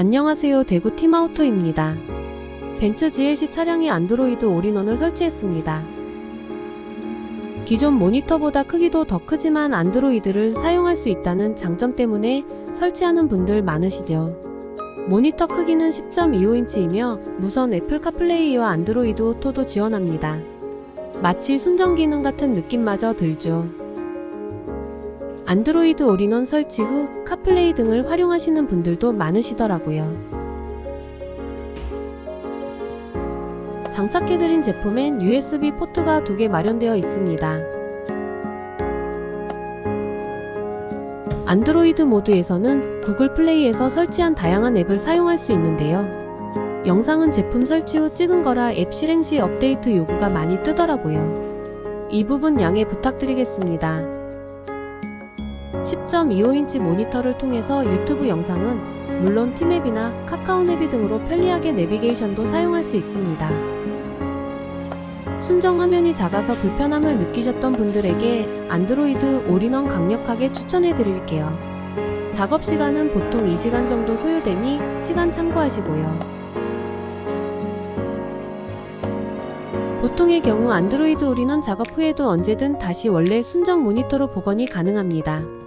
안녕하세요. 대구 팀아우토입니다. 벤츠 GLC 차량에 안드로이드 올인원을 설치했습니다. 기존 모니터보다 크기도 더 크지만 안드로이드를 사용할 수 있다는 장점 때문에 설치하는 분들 많으시죠. 모니터 크기는 10.25인치이며 무선 애플 카플레이와 안드로이드 오토도 지원합니다. 마치 순정 기능 같은 느낌마저 들죠. 안드로이드 올인원 설치 후 카플레이 등을 활용하시는 분들도 많으시더라고요. 장착해드린 제품엔 USB 포트가 두 개 마련되어 있습니다. 안드로이드 모드에서는 구글 플레이에서 설치한 다양한 앱을 사용할 수 있는데요. 영상은 제품 설치 후 찍은 거라 앱 실행 시 업데이트 요구가 많이 뜨더라고요. 이 부분 양해 부탁드리겠습니다. 10.25인치 모니터를 통해서 유튜브 영상은 물론 티맵이나 카카오네비 등으로 편리하게 내비게이션도 사용할 수 있습니다. 순정 화면이 작아서 불편함을 느끼셨던 분들에게 안드로이드 올인원 강력하게 추천해 드릴게요. 작업 시간은 보통 2시간 정도 소요되니 시간 참고하시고요. 보통의 경우 안드로이드 올인원 작업 후에도 언제든 다시 원래 순정 모니터로 복원이 가능합니다.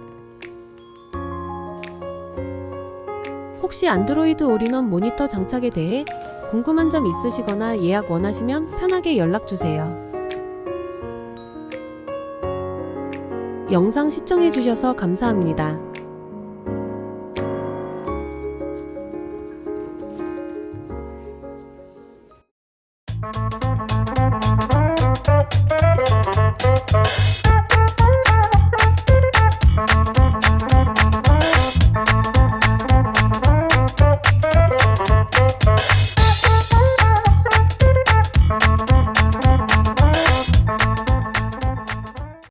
혹시 안드로이드 올인원 모니터 장착에 대해 궁금한 점 있으시거나 예약 원하시면 편하게 연락주세요. 영상 시청해주셔서 감사합니다.